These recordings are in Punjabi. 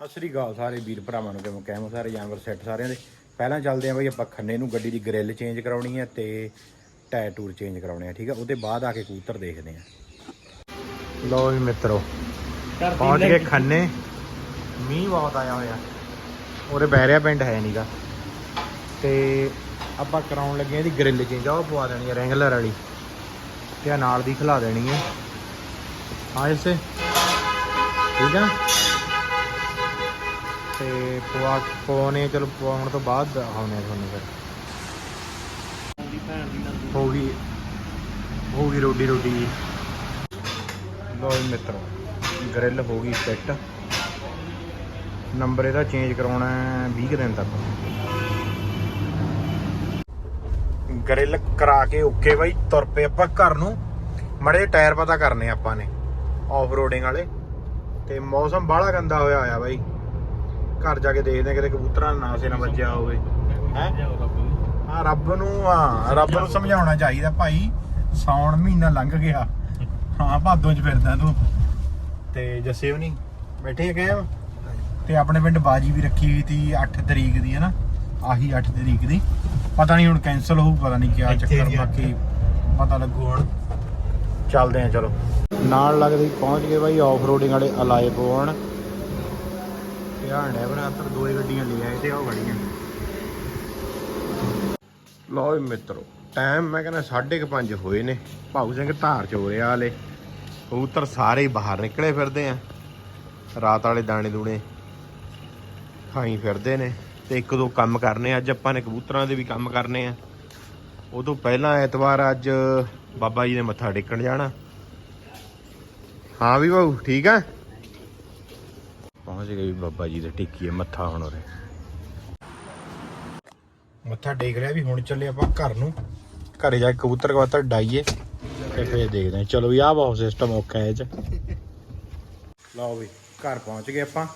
ਸਤਿ ਸ੍ਰੀ ਅਕਾਲ ਸਾਰੇ ਵੀਰ ਭਰਾਵਾਂ ਨੂੰ ਕਿਵੇਂ ਕਹਿਮੋ ਸਾਰੇ ਜਾਨਵਰ ਸੈੱਟ ਸਾਰਿਆਂ ਦੇ। ਪਹਿਲਾਂ ਚੱਲਦੇ ਆਂ ਬਈ ਆਪਾਂ ਖੰਨੇ ਨੂੰ ਗੱਡੀ ਦੀ ਗ੍ਰਿਲ ਚੇਂਜ ਕਰਾਉਣੀ ਹੈ ਤੇ ਟਾਇਰ ਟੂਰ ਚੇਂਜ ਕਰਾਉਣੇ ਆ ਠੀਕ ਆ? ਉਹਦੇ ਬਾਅਦ ਆ ਕੇ ਕਬੂਤਰ ਦੇਖਦੇ ਆ ਲਓ ਜੀ ਮਿੱਤਰੋ ਪਹੁੰਚ ਗਏ ਖੰਨੇ। ਮੀਂਹ ਬਹੁਤ ਆਇਆ ਹੋਇਆ। ਉਹਦੇ ਬਹਿਰਿਆ ਪਿੰਡ ਹੈ ਨਹੀਂਗਾ ਤੇ ਆਪਾਂ ਕਰਾਉਣ ਲੱਗੇ ਆ ਇਹਦੀ ਗ੍ਰਿਲ ਚੇਂਜ ਆ ਉਹ ਪਵਾ ਦੇਣੀ ਹੈ ਰੈਂਗਲਰ ਵਾਲੀ। ਤੇ ਆ ਨਾਲ ਦੀ ਖਿਲਾ ਦੇਣੀ ਹਾਂ। ਇਸੇ। ਠੀਕ ਆ? ਤੇ ਪਵਾ ਪਵਾਉਣੇ ਚਲੋ ਪਵਾਉਣ ਤੋਂ ਬਾਅਦ ਆਉਣੇ ਆ ਤੁਹਾਨੂੰ ਫਿਰ। ਹੋ ਗਈ ਹੋ ਗਈ ਰੋਡੀ ਰੋਡੀ ਲੋ ਮਿੱਤਰੋ ਗ੍ਰਿਲ ਹੋ ਗਈ ਫਿੱਟ ਨੰਬਰ ਇਹਦਾ ਚੇਂਜ ਕਰਾਉਣਾ ਹੈ 20 ਕੁ ਦਿਨ ਤੱਕ। ਗ੍ਰਿਲ ਕਰਾ ਕੇ ਓਕੇ ਬਾਈ, ਤੁਰ ਪਏ ਆਪਾਂ ਘਰ ਨੂੰ। ਮੜੇ ਟਾਇਰ ਪਤਾ ਕਰਨੇ ਆਪਾਂ ਨੇ ਆਫ ਰੋਡਿੰਗ ਵਾਲੇ। ਤੇ ਮੌਸਮ ਬਾਹਲਾ ਗੰਦਾ ਹੋਇਆ ਹੋਇਆ ਬਾਈ। ਘਰ ਜਾ ਕੇ ਦੇਖਦੇ ਆ ਕਿਤੇ ਕਬੂਤਰਾਂ ਦਾ ਨਾਸੇ ਨਾ ਵੱਜਿਆ ਹੋਵੇ। ਹੈ? ਹਾਂ ਰੱਬ ਨੂੰ ਹਾਂ ਰੱਬ ਨੂੰ ਸਮਝਾਉਣਾ ਚਾਹੀਦਾ ਭਾਈ। ਸੌਣ ਮਹੀਨਾ ਲੰਘ ਗਿਆ। ਹਾਂ ਭਾਦੋਂ ਚ ਫਿਰਦਾ ਤੂੰ। ਤੇ ਜੱਸੇ ਵੀ ਨਹੀਂ ਬੈਠੇ ਗਏ ਤੇ ਆਪਣੇ ਪਿੰਡ ਬਾਜੀ ਵੀ ਰੱਖੀ ਹੋਈ ਸੀ 8 ਤਰੀਕ ਦੀ ਹੈ ਨਾ? ਆਹੀ 8 ਤਰੀਕ ਦੀ। ਪਤਾ ਨਹੀਂ ਹੁਣ ਕੈਨਸਲ ਹੋਊ ਪਤਾ ਨਹੀਂ ਕਿਆ ਚੱਕਰ ਬਾਕੀ ਪਤਾ ਲੱਗੂ ਹੁਣ। ਚੱਲਦੇ ਆ ਚਲੋ। ਨਾਲ ਲੱਗਦੇ ਪਹੁੰਚ ਗਏ ਬਾਈ ਆਫ ਰੋਡਿੰਗ ਵਾਲੇ ਅਲਾਏ ਪਵਾਉਣ ਧਿਆਨ ਹੈ ਬਰਾਤਰ ਦੋ ਹੀ ਗੱਡੀਆਂ ਲੈ ਆਏ ਤੇ ਉਹ ਖੜੀਆਂ ਲਓ ਵੀ ਮਿੱਤਰੋ ਟਾਈਮ ਮੈਂ ਕਹਿੰਦਾ 5:30 ਹੋਏ ਨੇ। ਭਾਊ ਸਿੰਘ ਧਾਰ ਚੋਰਿਆ ਵਾਲੇ ਕਬੂਤਰ ਸਾਰੇ ਹੀ ਬਾਹਰ ਨਿਕਲੇ ਫਿਰਦੇ ਆ। ਰਾਤ ਵਾਲੇ ਦਾਣੇ ਦੂਣੇ ਖਾਈ ਫਿਰਦੇ ਨੇ ਤੇ ਇੱਕ ਦੋ ਕੰਮ ਕਰਨੇ ਅੱਜ ਆਪਾਂ ਨੇ ਕਬੂਤਰਾਂ ਦੇ ਵੀ ਕੰਮ ਕਰਨੇ ਆ। ਉਹ ਤੋਂ ਪਹਿਲਾਂ ਐਤਵਾਰ ਅੱਜ ਬਾਬਾ ਜੀ ਦੇ ਮੱਥਾ ਟੇਕਣ ਜਾਣਾ। ਹਾਂ ਵੀ ਭਾਊ, ਠੀਕ ਆ? ਪਹੁੰਚ ਗਏ ਵੀ ਬਾਬਾ ਜੀ ਦੇ ਟੇਕੀਏ ਮੱਥਾ ਹੁਣ ਉਰੇ। ਮੱਥਾ ਟੇਕ ਰਿਹਾ ਵੀ ਹੁਣ ਚੱਲੇ ਆਪਾਂ ਘਰ ਨੂੰ। ਘਰੇ ਜਾ ਕੇ ਕਬੂਤਰ ਕਵਾਤਰ ਡਾਈਏ ਤੇ ਫੇਰ ਦੇਖਦੇ ਹਾਂ। ਚਲੋ ਵੀ ਆਹ ਬਹੁਤ ਸਿਸਟਮ ਔਖਾ ਹੈ ਇਹ ਚ। ਲਓ ਵੀ, ਘਰ ਪਹੁੰਚ ਗਏ ਆਪਾਂ।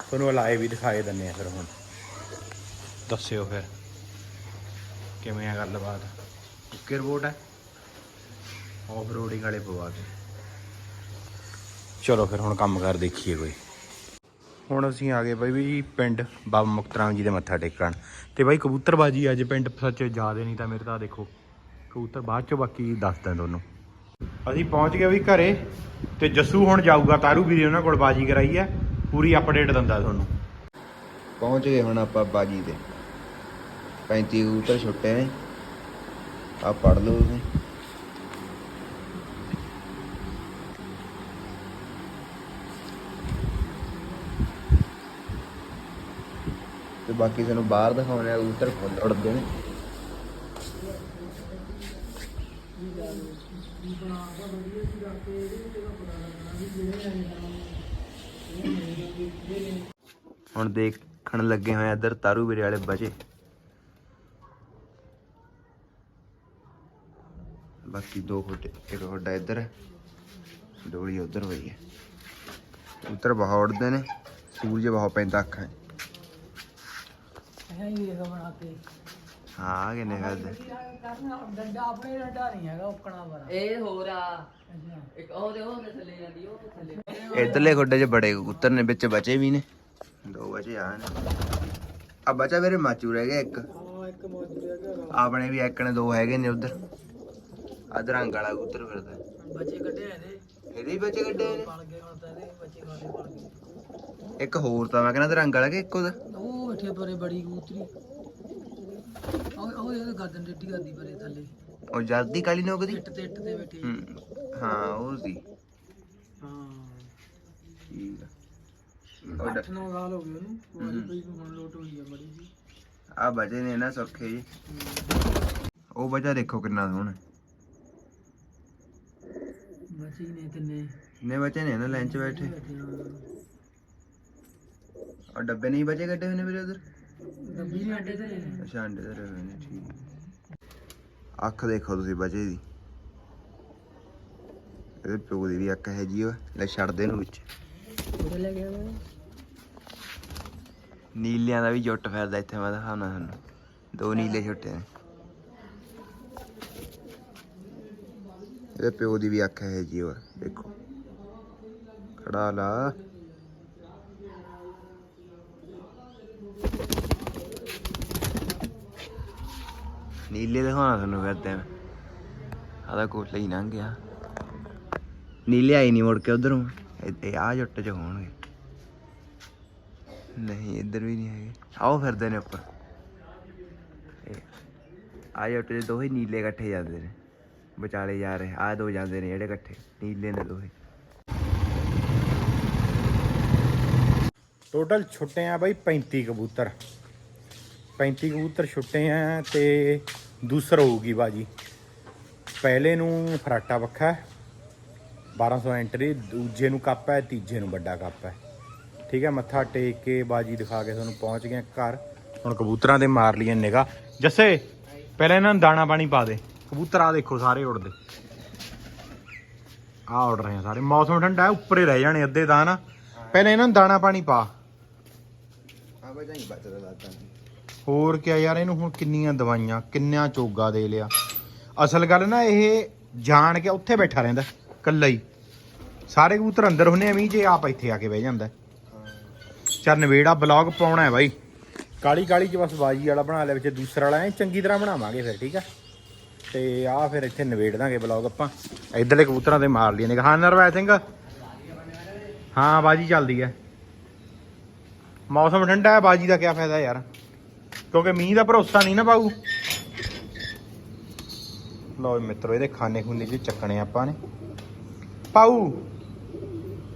ਤੁਹਾਨੂੰ ਲਾਏ ਵੀ ਦਿਖਾਏ ਦਿੰਨੇ ਆ ਫਿਰ ਹੁਣ। ਦੱਸਿਓ ਫਿਰ, ਕਿਵੇਂ ਆ ਗੱਲਬਾਤ? ਓਕੇ ਰਿਪੋਰਟ ਹੈ? ਆਫ ਰੋਡਿੰਗ ਵਾਲੇ ਪਵਾ ਕੇ ਚਲੋ ਫਿਰ ਹੁਣ ਕੰਮ ਕਰ ਦੇਖੀਏ ਕੋਈ। ਹੁਣ ਅਸੀਂ ਆ ਗਏ ਬਾਈ ਵੀ ਪਿੰਡ ਬਾਬਾ ਮੁਕਤਰਾਮ ਜੀ ਦੇ ਮੱਥਾ ਟੇਕਣ। ਤੇ ਬਾਈ ਕਬੂਤਰਬਾਜੀ ਅੱਜ ਪਿੰਡ ਸੱਚ ਜ਼ਿਆਦੇ ਨਹੀਂ ਤਾਂ ਮੇਰੇ ਤਾਂ ਦੇਖੋ, ਕਬੂਤਰ ਬਾਅਦ ਚੋਂ ਬਾਕੀ ਦੱਸਦਾ ਤੁਹਾਨੂੰ। ਅਸੀਂ ਪਹੁੰਚ ਗਏ ਵੀ ਘਰੇ ਤੇ ਜੱਸੂ ਹੁਣ ਜਾਊਗਾ, ਤਾਰੂ ਵੀਰੇ ਉਹਨਾਂ ਕੋਲ ਬਾਜੀ ਕਰਾਈ ਹੈ ਪੂਰੀ ਅਪਡੇਟ ਦਿੰਦਾ ਤੁਹਾਨੂੰ। ਪਹੁੰਚ ਗਏ ਹੁਣ ਆਪਾਂ ਬਾਜੀ ਤੇ। 35 ਕਬੂਤਰ ਛੁੱਟੇ ਨੇ ਆ ਪੜ ਲਓ ਤੁਸੀਂ। ਤੇ ਬਾਕੀ ਤੁਹਾਨੂੰ ਬਾਹਰ ਦਿਖਾਉਣੇ ਆ ਕਬੂਤਰ ਫੁੱਲ ਉੜਦੇ ਨੇ। ਹੁਣ ਦੇਖਣ ਲੱਗੇ ਹੋਏ ਆ ਇੱਧਰ ਤਾਰੂ ਵੀਰੇ ਵਾਲੇ ਬਚੇ। ਬਾਕੀ ਦੋ ਫੁੱਟ, ਇੱਕ ਫੁੱਟਾ ਇੱਧਰ ਹੈ ਡੋਲੀ ਉੱਧਰ ਹੋਈ ਹੈ ਉੱਤਰ ਬਹੁਤ ਉੜਦੇ ਨੇ, ਸੂਰਜ ਬਹੁਤ ਪੈਂਦਾ ਅੱਖਾਂ 'ਚ। ਹੈ ਹੀ ਇਹ ਬਣਾਤੇ ਹਾਂ ਕਿੰਨੇ ਕਰਦੇ ਡੰਡਾ ਆਪਣੇ ਡੰਡਾ ਨਹੀਂ ਹੈਗਾ ਉਕਣਾ ਬੜਾ ਇਹ ਹੋਰ ਆ। ਅੱਛਾ। ਇੱਕ ਉਹ ਦੇ ਉਹ ਤੇ ਥੱਲੇ ਜਾਂਦੀ ਉਹ ਥੱਲੇ ਇੱਧਰਲੇ ਖੁੱਡੇ 'ਚ ਬੜੇ ਕਬੂਤਰ ਨੇ ਵਿੱਚ ਬਚੇ ਵੀ ਨੇ। ਦੋ ਬਚੇ ਆ ਨੇ। ਆ ਬਚਾ ਮੇਰੇ ਮਾਚੂ ਰਹਿ ਗਿਆ ਇੱਕ। ਹਾਂ ਇੱਕ ਮੌਜੂਦ ਹੈਗਾ ਆਪਣੇ ਵੀ ਇੱਕ ਨੇ ਦੋ ਹੈਗੇ ਨੇ ਉਧਰ। ਅਧ ਰੰਗ ਵਾਲਾ ਕਬੂਤਰ ਫਿਰਦਾ। ਬੱਚੇ ਕੱਢੇ ਇਹਦੇ। ਇਹਦੇ ਹੀ ਬੱਚੇ ਕੱਢੇ ਨੇ ਪਲ ਗਏ ਹੁਣ ਤਾਂ ਇਹਦੇ ਬੱਚੇ ਖਾਦੇ ਪਲ ਗਏ। ਇੱਕ ਹੋਰ ਤਾਂ ਮੈਂ ਕਹਿੰਦਾ ਰੰਗ ਵਾਲਾ ਕਿ ਇੱਕੋ ਦਾ ਬੈਠੇ ਪਰੇ ਬੜੀ ਕਬੂਤਰੀ। ਉਹ ਉਹ ਇਹ ਗਰਦਨ ਡੇਡੀ ਕਰਦੀ ਪਰੇ ਥੱਲੇ। ਉਹ ਜਲਦੀ ਕਾਲੀ ਨੋਕਦੀ ਇੱਟ ਤੇ ਇੱਟ ਤੇ ਬੈਠੀ। ਹੂੰ ਹਾਂ ਉਹ ਸੀ। ਹਾਂ ਠੀਕ ਆ। ਉਹ ਡ- 8-9 ਸਾਲ ਹੋ ਗਏ ਉਹਨੂੰ। ਵਾਲੀ ਪਈ ਨੂੰ ਹੁਣ ਲੋਟ ਹੋਈ ਆ ਬੜੀ ਜੀ ਆ ਬਚੇ ਨੇ ਨਾ ਸੁੱਖੇ ਜੀ ਉਹ ਬਚਾ ਦੇਖੋ ਕਿੰਨਾ ਸੋਹਣਾ। ਬੱਚੀ ਨੇ ਕਿੰਨੇ। ਕਿੰਨੇ ਬਚੇ ਨੇ ਨਾ ਲਾਈਨ 'ਚ ਬੈਠੇ। ਬੈਠੇ ਹਾਂ ਔਰ ਡੱਬੇ ਨਹੀਂ ਬਚੇ ਕੱਢੇ ਹੋਏ ਨੇ ਵੀਰੇ ਉਧਰ? ਡੱਬੀ ਨੇ ਅੱਡੇ ਤੇ ਅੱਛਾ ਅੰਡੇ ਧਰੇ ਹੋਏ ਨੇ ਠੀਕ ਅੱਖ ਦੇਖੋ ਤੁਸੀਂ ਬਚੇ ਦੀ। ਇਹਦੇ ਪਿਓ ਦੀ ਵੀ ਅੱਖ ਹੈ ਜੀ ਉਹ ਲੈ ਛੱਡ ਦੇ ਨੂੰ ਵਿੱਚ। ਕਿਹੜੇ ਲੈ ਗਿਆ ਮੈਂ ਨੀਲਿਆਂ ਦਾ ਵੀ ਜੁੱਟ ਫਿਰਦਾ ਇੱਥੇ ਮੈਂ ਦਿਖਾਉਣਾ ਤੁਹਾਨੂੰ। ਦੋ ਨੀਲੇ ਛੁੱਟੇ ਨੇ। ਇਹਦੇ ਪਿਓ ਦੀ ਵੀ ਅੱਖ ਹੈ ਜੀ ਉਹ ਦੇਖੋ। ਖੜਾ ਲਾ। ਨੀਲੇ ਦਿਖਾਉਣਾ ਤੁਹਾਨੂੰ ਫਿਰਦੇ ਮੈਂ ਆਦਾ ਕੋਟਲਾ ਹੀ ਲੰਘ ਗਿਆ ਨੀਲੇ ਆਈ ਨਹੀਂ ਮੁੜ ਕੇ ਉਧਰੋਂ ਇਹ ਆ ਜੁੱਟ ਚ ਹੋਣਗੇ ਨਹੀਂ ਇੱਧਰ ਵੀ ਨਹੀਂ ਹੈਗੇ ਆਓ ਫਿਰਦੇ ਨੇ ਉੱਪਰ ਆ ਜੁੱਟ ਚ ਦੋਹੇ ਨੀਲੇ ਇਕੱਠੇ ਜਾਂਦੇ ਨੇ ਵਿਚਾਲੇ ਜਾ ਰਹੇ ਆ ਦੋ ਜਾਂਦੇ ਨੇ ਜਿਹੜੇ ਇਕੱਠੇ ਨੀਲੇ ਨੇ ਦੋਹੇ ਟੋਟਲ ਛੁੱਟੇ ਆ ਬਾਈ 35 ਕਬੂਤਰ। 35 ਕਬੂਤਰ ਛੁੱਟੇ ਆ ਤੇ ਦੂਸਰ ਹੋਊਗੀ ਬਾਜੀ। ਪਹਿਲੇ ਨੂੰ ਫਰਾਟਾ ਪੱਖਾ 1200 ਐਂਟਰੀ ਦੂਜੇ ਨੂੰ ਕੱਪ ਹੈ, ਤੀਜੇ ਨੂੰ ਵੱਡਾ ਕੱਪ ਹੈ। ਠੀਕ ਹੈ, ਮੱਥਾ ਟੇਕ ਕੇ ਬਾਜੀ ਦਿਖਾ ਕੇ ਤੁਹਾਨੂੰ ਪਹੁੰਚ ਗਏ ਘਰ। ਹੁਣ ਕਬੂਤਰਾਂ ਦੇ ਮਾਰ ਲਈਏ ਨਿਗਾ ਜੱਸੇ, ਪਹਿਲਾਂ ਇਹਨਾਂ ਨੂੰ ਦਾਣਾ ਪਾਣੀ ਪਾ ਦੇ। ਕਬੂਤਰ ਆ ਦੇਖੋ, ਸਾਰੇ ਉੜਦੇ। ਆ ਉੜ ਰਹੇ ਆ ਸਾਰੇ। ਮੌਸਮ ਠੰਡਾ ਹੈ, ਉੱਪਰੇ ਰਹਿ ਜਾਣੇ ਅੱਧੇ ਦਾਣਾ ਪਹਿਲਾਂ ਇਹਨਾਂ ਨੂੰ ਦਾਣਾ ਪਾਣੀ ਪਾ। ਆ ਬਈ ਬਚਦਾ ਲੱਗਦਾ ਹੋਰ ਕਿਆ ਯਾਰ, ਇਹਨੂੰ ਹੁਣ ਕਿੰਨੀਆਂ ਦਵਾਈਆਂ, ਕਿੰਨਾ ਚੋਗਾ ਦੇ ਲਿਆ। ਅਸਲ ਗੱਲ ਨਾ, ਇਹ ਜਾਣ ਕੇ ਉੱਥੇ ਬੈਠਾ ਰਹਿੰਦਾ ਕੱਲਾ ਹੀ। ਸਾਰੇ ਕਬੂਤਰ ਅੰਦਰ ਹੁੰਨੇ ਐਵੇਂ ਹੀ ਜੇ ਆਪ ਇੱਥੇ ਆ ਕੇ ਬਹਿ ਜਾਂਦਾ। ਚੱਲ ਨਵੇੜਾ ਬਲੌਗ ਪਾਉਣਾ ਹੈ ਬਾਈ। ਕਾਲੀ ਕਾਲੀ ਚ ਬਸ ਬਾਜੀ ਵਾਲਾ ਬਣਾ ਲਿਆ, ਵਿੱਚ ਦੂਸਰਾ ਵਾਲਾ, ਐ ਚੰਗੀ ਤਰ੍ਹਾਂ ਬਣਾਵਾਂਗੇ ਫਿਰ, ਠੀਕ ਆ? ਤੇ ਆ ਫਿਰ ਇੱਥੇ ਨਵੇੜ ਦਾਂਗੇ ਬਲੌਗ ਆਪਾਂ। ਇਧਰਲੇ ਕਬੂਤਰਾਂ ਤੇ ਮਾਰ ਲਈਏ। ਨੇ ਹਾਂ, ਨਰਵੈ ਸਿੰਘ। ਹਾਂ, ਬਾਜੀ ਚੱਲਦੀ ਹੈ। ਮੌਸਮ ਠੰਡਾ ਹੈ, ਬਾਜੀ ਦਾ ਕੀ ਫਾਇਦਾ ਯਾਰ? ਕਿਉਂਕਿ ਮੀਂਹ ਦਾ ਭਰੋਸਾ ਨਹੀਂ ਨਾ ਪਾਊ। ਲਓ ਮਿੱਤਰੋ, ਇਹਦੇ ਖਾਨੇ ਖੁੰਨੇ ਚ ਚੱਕਣੇ ਆਪਾਂ ਨੇ। ਪਾਊ।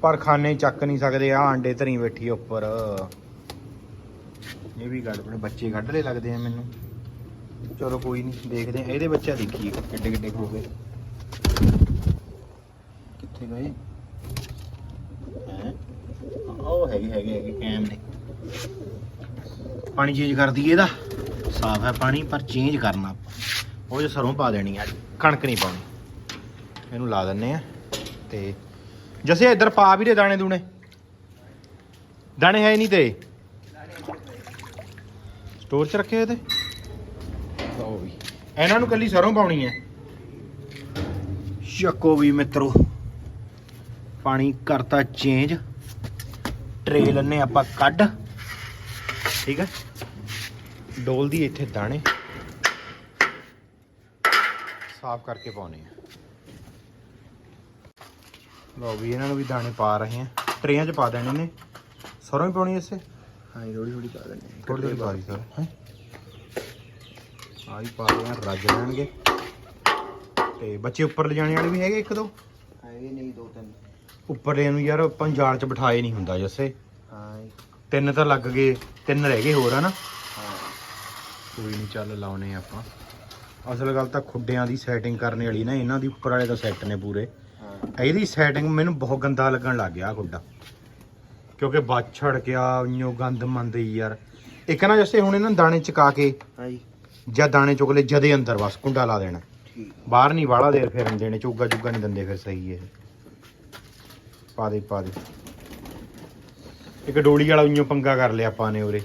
ਪਰ ਖਾਨੇ ਚੱਕ ਨਹੀਂ ਸਕਦੇ ਆ ਆਂਡੇ ਧਰੀ ਬੈਠੀ ਉੱਪਰ। ਇਹ ਵੀ ਗੱਲ ਆਪਣੇ ਬੱਚੇ ਕੱਢ ਲੈ ਲੱਗਦੇ ਆ ਮੈਨੂੰ। ਚਲੋ ਕੋਈ ਨਹੀਂ, ਦੇਖਦੇ ਆ। ਇਹਦੇ ਬੱਚਾ ਦੇਖੀਏ ਕਿੱਡੇ ਕਿੱਡੇ ਹੋ ਗਏ। ਕਿੱਥੇ ਗਏ? ਹੈ? ਉਹ ਹੈਗੇ ਹੈਗੇ ਹੈਗੇ, ਕੈਮ ਨੇ। ਪਾਣੀ ਚੇਂਜ ਕਰ ਦਈਏ ਇਹਦਾ। ਸਾਫ਼ ਹੈ ਪਾਣੀ, ਪਰ ਚੇਂਜ ਕਰਨਾ ਆਪਾਂ। ਉਹ ਜੋ ਸਰੋਂ ਪਾ ਦੇਣੀ ਆ ਕਣਕ ਨਹੀਂ ਪਾਉਣੀ। ਇਹਨੂੰ ਲਾ ਦਿੰਨੇ ਆ ਤੇ ਜਸੇ ਇੱਧਰ ਪਾ ਵੀ ਦੇ ਦਾਣੇ ਦੂਣੇ। ਦਾਣੇ ਹੈ ਨਹੀਂ ਤੇ। ਸਟੋਰ 'ਚ ਰੱਖੇ ਹੋਏ ਤੇ। ਲਓ ਵੀ, ਇਹਨਾਂ ਨੂੰ ਕੱਲੀ ਸਰੋਂ ਪਾਉਣੀ ਹੈ। ਚੱਕੋ ਵੀ ਮਿੱਤਰੋ, ਪਾਣੀ ਕਰਤਾ ਚੇਂਜ ਟਰੇ ਲੈਣੇ ਆਪਾਂ ਕੱਢ। ਠੀਕ ਹੈ ਡੋਲਦੀ ਇੱਥੇ ਦਾਣੇ ਸਾਫ਼ ਕਰਕੇ ਪਾਉਣੇ ਆ। ਲਓ ਵੀ ਇਹਨਾਂ ਨੂੰ ਵੀ ਦਾਣੇ ਪਾ ਰਹੇ ਆ। ਟਰੇਆਂ 'ਚ ਪਾ ਦੇਣੇ ਨੇ। ਸਰੋਂ ਹੀ ਪਾਉਣੀ ਇਸੇ? ਹਾਂ ਥੋੜੀ ਥੋੜੀ ਪਾ ਦਿੰਦੇ ਥੋੜੀ ਥੋੜੀ ਪਾ ਦੀ ਸਰ ਹੈ? ਆਹ ਪਾ ਆ ਰੱਜ ਲੈਣਗੇ। ਤੇ ਬੱਚੇ ਉੱਪਰ ਲਿਜਾਣੇ ਵਾਲੇ ਵੀ ਹੈਗੇ ਇੱਕ ਦੋ? ਹੈਗੇ ਨਹੀਂ ਦੋ ਤਿੰਨ। ਉੱਪਰਲੇ ਨੂੰ ਯਾਰ ਆਪਾਂ ਜਾਲ 'ਚ ਬਿਠਾਏ ਨਹੀਂ ਹੁੰਦਾ ਜੱਸੇ। ਤਿੰਨ ਤਾਂ ਲੱਗ ਗਏ ਤਿੰਨ ਰਹਿ ਗਏ ਹੋਰ ਹਨਾ? ਹਾਂ। ਕੋਈ ਨਹੀਂ ਚੱਲ ਲਾਉਨੇ ਆਪਾਂ। ਅਸਲ ਗੱਲ ਤਾਂ ਖੁੱਡਿਆਂ ਦੀ ਸੈਟਿੰਗ ਕਰਨ ਵਾਲੀ ਨਾ ਇਹਨਾਂ ਦੀ ਉੱਪਰ ਵਾਲੇ ਤਾਂ ਸੈੱਟ ਨੇ ਪੂਰੇ। ਹਾਂ। ਇਹਦੀ ਸੈਟਿੰਗ ਮੈਨੂੰ ਬਹੁਤ ਗੰਦਾ ਲੱਗਣ ਲੱਗ ਗਿਆ ਖੁੱਡਾ। ਕਿਉਂਕਿ ਬਾਛੜ ਗਿਆ ਇੰਨੋ ਗੰਦ ਮੰਦੀ ਯਾਰ। ਇੱਕ ਨਾ ਜੱਸੇ ਹੁਣ ਇਹਨਾਂ ਦਾਣੇ ਚਕਾ ਕੇ ਹਾਂ ਜੀ ਦਾਣੇ ਚੁਗਲੇ ਜਦੇ ਅੰਦਰ ਬਸ ਕੁੰਡਾ ਲਾ ਦੇਣਾ। ਠੀਕ। ਬਾਹਰ ਨਹੀਂ ਵਾਲਾ ਦੇਰ ਫਿਰਨ ਦੇਣੇ ਚੋਗਾ ਚੁਗਾ ਨਹੀਂ ਦਿੰਦੇ ਫਿਰ ਸਹੀ ਇਹ। ਪਾ ਦੇ ਪਾ ਦੇ। ਇੱਕ ਡੋਲੀ ਵਾਲਾ ਉਈਓ ਪੰਗਾ ਕਰ ਲਿਆ ਆਪਾਂ ਨੇ ਉਰੇ।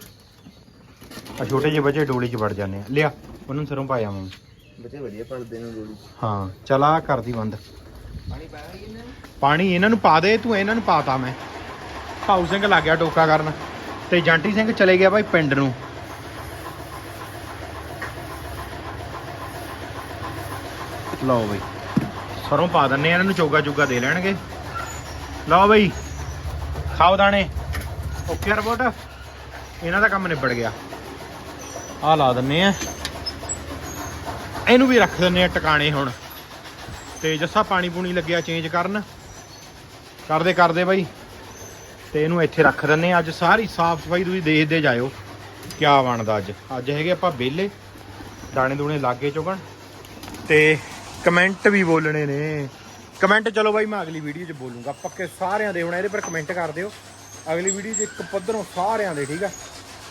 ਆ ਛੋਟੇ ਜਿਹੇ ਬੱਚੇ ਡੋਲੀ 'ਚ ਵੜ ਜਾਂਦੇ ਆ। ਲਿਆ ਉਹਨਾਂ ਨੂੰ ਸਰੋਂ ਪਾਇਆ ਮੈਂ ਬੱਚੇ ਵਧੀਆ ਪੜਦੇ ਨੇ ਗੋਲੀ ਹਾਂ ਚਲ ਆ ਕਰਦੀ ਬੰਦ। ਪਾਣੀ ਪਾਇਆ ਕਿੰਨੇ ਪਾਣੀ ਇਹਨਾਂ ਨੂੰ ਪਾ ਦੇ ਤੂੰ ਇਹਨਾਂ ਨੂੰ ਪਾਤਾ ਮੈਂ। ਭਾਊ ਸਿੰਘ ਲੱਗ ਗਿਆ ਟੋਕਾ ਕਰਨ ਤੇ ਜਾਂਟੀ ਸਿੰਘ ਚਲੇ ਗਿਆ ਭਾਈ ਪਿੰਡ ਨੂੰ। ਲਓ ਬਈ ਸਰੋਂ ਪਾ ਦਿੰਨੇ ਆ ਇਹਨਾਂ ਨੂੰ ਚੋਗਾ ਚੋਗਾ ਦੇ ਲੈਣਗੇ। ਲਓ ਬਈ ਖਾਓ ਦਾਣੇ। ਓਕੇ ਰਿਪੋਰਟ ਇਹਨਾਂ ਦਾ ਕੰਮ ਨਿਬੜ ਗਿਆ। ਆ ਲਾ ਦਿੰਨੇ ਆ। ਇਹਨੂੰ ਵੀ ਰੱਖ ਦਿੰਨੇ ਆ ਟਿਕਾਣੇ ਹੁਣ। ਤੇ ਜੱਸਾ ਪਾਣੀ ਪੂਣੀ ਲੱਗਿਆ ਚੇਂਜ ਕਰਨ। ਕਰਦੇ ਕਰਦੇ ਬਾਈ। ਤੇ ਇਹਨੂੰ ਇੱਥੇ ਰੱਖ ਦਿੰਨੇ ਆ। ਅੱਜ ਸਾਰੀ ਸਾਫ਼ ਸਫ਼ਾਈ ਤੁਸੀਂ ਦੇਖਦੇ ਜਾਇਓ। ਕਿਆ ਬਣਦਾ ਅੱਜ। ਅੱਜ ਹੈਗੇ ਆਪਾਂ ਵਿਹਲੇ। ਦਾਣੇ ਦੂਣੇ ਲਾਗੇ ਚੁਗਣ। ਤੇ ਕਮੈਂਟ ਵੀ ਬੋਲਣੇ ਨੇ। ਕਮੈਂਟ ਚਲੋ ਬਾਈ, ਮੈਂ ਅਗਲੀ ਵੀਡੀਓ 'ਚ ਬੋਲੂੰਗਾ। ਪੱਕੇ ਸਾਰਿਆਂ ਦੇ ਹੁਣ ਇਹਦੇ ਪਰ ਕਮੈਂਟ ਕਰ ਦਿਓ। ਅਗਲੀ ਵੀਡੀਓ 'ਚ ਇੱਕ ਪੱਧਰੋਂ ਸਾਰਿਆਂ ਦੇ, ਠੀਕ ਆ?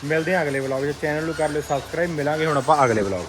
ਮਿਲਦੇ ਆ ਅਗਲੇ ਵਲੌਗ 'ਚ। ਚੈਨਲ ਨੂੰ ਕਰ ਲਿਓ ਸਬਸਕ੍ਰਾਈਬ ਮਿਲਾਂਗੇ ਹੁਣ ਆਪਾਂ ਅਗਲੇ ਵਲੌਗ